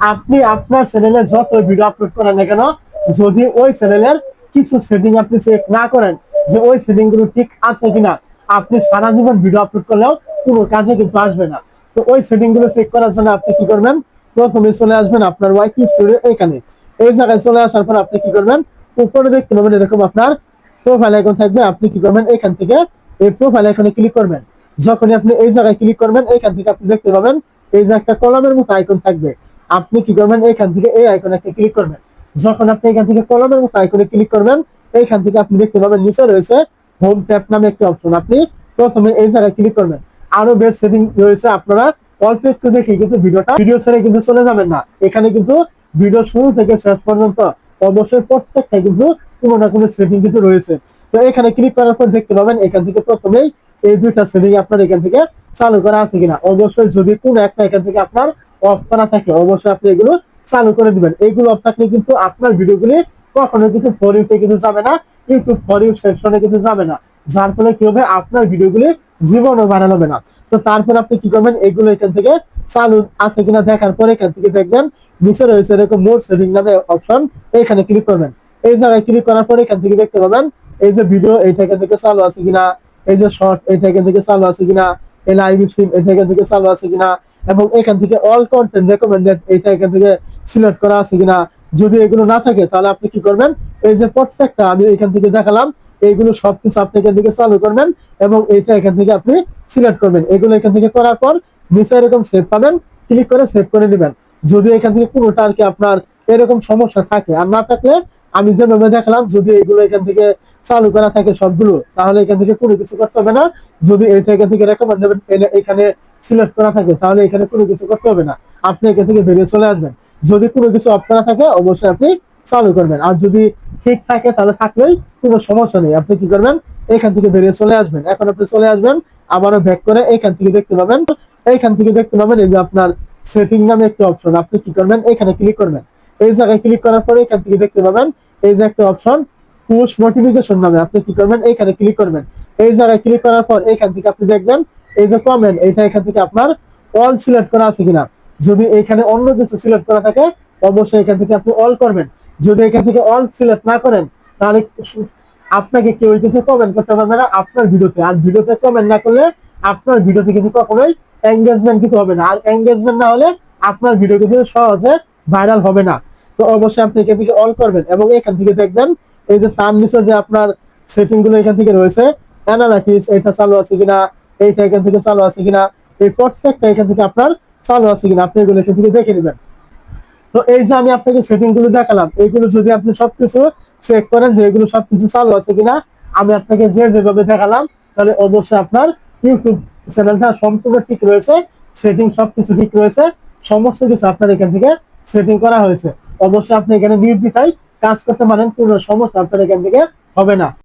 আপনি আপনার চ্যানেলে যত ভিডিও আপলোড করেন না কেন, যদি ওই চ্যানেলের কিছু সেটিং আপনি চেক না করেন, যে ওই সেটিংগুলো ঠিক আছে কিনা, আপনি সারা জীবন ভিডিও আপলোড করলেও কোনো কাজে কিন্তু আসবে না। তো ওই সেটিংগুলো চেক করার জন্য আপনি কি করবেন? প্রথমে চলে আসবেন আপনার ওয়াইকি স্টুডিও এখানে। এই জায়গায় চলে আসার পর আপনি কি করবেন? উপরে দেখতে পাবেন এরকম আপনার প্রোফাইল আইকন থাকবে। আপনি কি করবেন? এখান থেকে এই প্রোফাইল আইকনে ক্লিক করবেন। যখনই আপনি এই জায়গায় ক্লিক করবেন, এখান থেকে আপনি দেখতে পাবেন, এই যে একটা কলমের মতো আইকন থাকবে। আপনি কি করবেন? এখান থেকে এই আইকনে একটা ক্লিক করবেন। যখন আপনি এখান থেকে কলমের মতো আইকনে ক্লিক করবেন, এইখান থেকে আপনি দেখতে পাবেন নিচে রয়েছে হোম ট্যাব নামে একটি অপশন আপনি প্রথমে এই জায়গায় ক্লিক করবেন। আরও বেশ সেটিং রয়েছে আপনারা। অল্প একটু দেখে কিন্তু ভিডিওটা ভিডিও ছেড়ে কিন্তু চলে যাবেন না। এখানে কিন্তু ভিডিও শুরু থেকে শেষ পর্যন্ত অবশ্যই প্রত্যেকটা কিন্তু কোনো না কোনো সেটিং কিন্তু রয়েছে। তো এখানে ক্লিক করার পর দেখতে পাবেন এখান থেকে প্রথমেই এই দুইটা সেটিং আপনার এখান থেকে চালু করা আছে কিনা। অবশ্যই যদি কোনো একটা এখান থেকে আপনার অফ করা থাকে, অবশ্যই আপনি এগুলো চালু করে দিবেন। এইগুলো অফ থাকলে কিন্তু আপনার ভিডিওগুলি কখনো কিন্তু ফর ইউতে কিন্তু যাবে না ইউটিউব ফর ইউ সেকশনে কিন্তু যাবে না। যার ফলে কি হবে? আপনার ভিডিওগুলি জীবনও বাড়ানো হবে না। তো তারপর আপনি কি করবেন? এগুলো এখান থেকে চালু আছে কিনা দেখার পরে এখান থেকে দেখবেন, নিচে রয়েছে এরকম মোড সেভিং নামে অপশন এখানে ক্লিক করবেন। এই জায়গায় ক্লিক করার পরে এখান থেকে দেখতে পাবেন, এই যে ভিডিও এইটা এখান থেকে চালু আছে কিনা? এই যে শর্ট এটা এখান থেকে চালু আছে কিনা? এই এটা এখান থেকে চালু আছে কিনা এবং এখান থেকে অল কন্টেন্ট রেকমেন্ডেড এটা এখান থেকে সিলেক্ট করা আছে কিনা। যদি এগুলো না থাকে, তাহলে আপনি কি করবেন? এই যে প্রত্যেকটা আমি এখান থেকে দেখালাম, এইগুলো সবকিছু আপনি এখান থেকে চালু করবেন এবং এখান থেকে আপনি সিলেক্ট করবেন। এগুলো এখান থেকে করার পর নিচে এরকম সেভ পাবেন ক্লিক করে সেভ করে দিবেন যদি এখান থেকে কোনোটা আর কি আপনার এরকম সমস্যা থাকে আর না থাকলে, আমি যেভাবে দেখালাম, যদি এগুলো এখান থেকে চালু করা থাকে সবগুলো, তাহলে এখান থেকে কোনো কিছু করতে হবে না। যদি এটা এখান থেকে রেকমেন্ড এখানে সিলেক্ট করা থাকে, তাহলে এখানে কোনো কিছু করতে হবে না। আপনি এখান থেকে বেরিয়ে চলে আসবেন। যদি কোনো কিছু অফ করা থাকে, অবশ্যই আপনি চালু করবেন। আর যদি ঠিক থাকে, তাহলে থাকলেই কোনো সমস্যা নেই। আপনি কি করবেন? এখান থেকে বেরিয়ে চলে আসবেন। এখন আপনি চলে আসবেন, আবারও ব্যাক করে এখান থেকে দেখতে পাবেন। এইখান থেকে দেখতে পাবেন এই যে আপনার সেটিং নামে একটা অপশন আপনি কি করবেন? এখানে ক্লিক করবেন। এই জায়গায় ক্লিক করার পরে এখান থেকে দেখতে পাবেন, এই যে একটা অপশন পুশ নোটিফিকেশন নামে আপনি কি করবেন? এখানে ক্লিক করবেন। এই জায়গায় ক্লিক করার পর এখান থেকে আপনি দেখবেন, এই যে কমেন্ট এটা এখান থেকে আপনার অল সিলেক্ট করা আছে কিনা। যদি এখানে অন্য কিছু সিলেক্ট করা থাকে, অবশ্যই এখান থেকে আপনি অল করবেন। যদি এখান থেকে অল সিলেক্ট না করেন, তাহলে আপনাকে কেউ কিছু কমেন্ট করতে পারবে না আপনার ভিডিওতে। আর ভিডিওতে কমেন্ট না করলে আপনার ভিডিওতে কিন্তু কখনোই এঙ্গেজমেন্ট কিছু হবে না। আর এঙ্গেজমেন্ট না হলে আপনার ভিডিও কিন্তু সহজে ভাইরাল হবে না। তো অবশ্যই আপনি এখান থেকে অল করবেন এবং এখান থেকে দেখবেন এই যে তার নিচে যে আপনার সেটিংগুলো এখান থেকে রয়েছে অ্যানালাইটিস এটা চালু আছে কিনা, এইটা এখান থেকে চালু আছে কিনা, এই প্রত্যেকটা এখান থেকে আপনার চালু আছে কিনা, আপনি এগুলো এখান থেকে দেখে নেবেন। তো এই যে আমি আপনাকে সেটিংগুলো দেখালাম, এইগুলো যদি আপনি সবকিছু চেক করেন যে এগুলো সবকিছু চালু আছে কিনা, আমি আপনাকে যে যেভাবে দেখালাম, তাহলে অবশ্যই আপনার ইউটিউব চ্যানেলটা সম্পূর্ণ ঠিক রয়েছে সেটিং সবকিছু ঠিক রয়েছে, সমস্ত কিছু আপনার এখান থেকে সেটিং করা হয়েছে। অবশ্যই আপনি এখানে নির্দ্বিধায় কাজ করতে পারেন কোনো সমস্যা আপনার এখান থেকে হবে না।